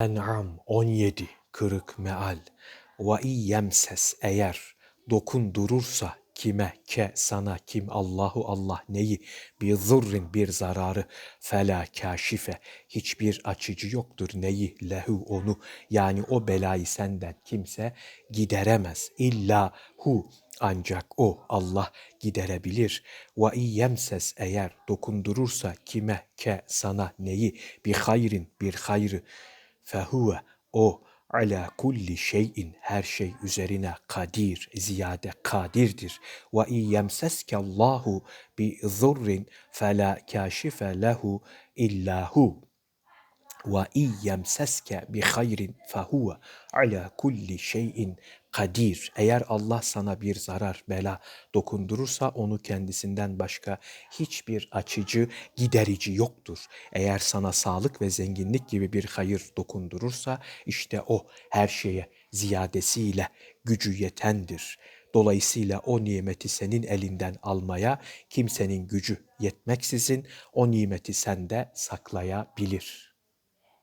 En'am 17 Kırık meal. Ve iyyemses eğer dokundurursa kime ke sana kim Allahu Allah neyi? Bir zurrin bir zararı. Fela kaşife hiçbir açıcı yoktur neyi? Lehu onu. Yani o belayı senden kimse gideremez. İlla hu ancak o Allah giderebilir. Ve iyyemses eğer dokundurursa kime ke sana neyi? Bir hayrin bir hayrı fehuve o ala kulli şeyin her şey üzerine kadir ziyade kadirdir. Ve iyyemseske Allahu bi zurrin fela kashife lehu illa hu ve iyyemseske bi hayrin fehuve ala kulli şeyin kadir. Eğer Allah sana bir zarar, bela dokundurursa onu kendisinden başka hiçbir açıcı, giderici yoktur. Eğer sana sağlık ve zenginlik gibi bir hayır dokundurursa işte o her şeye ziyadesiyle gücü yetendir. Dolayısıyla o nimeti senin elinden almaya kimsenin gücü yetmeksizin o nimeti sende saklayabilir.''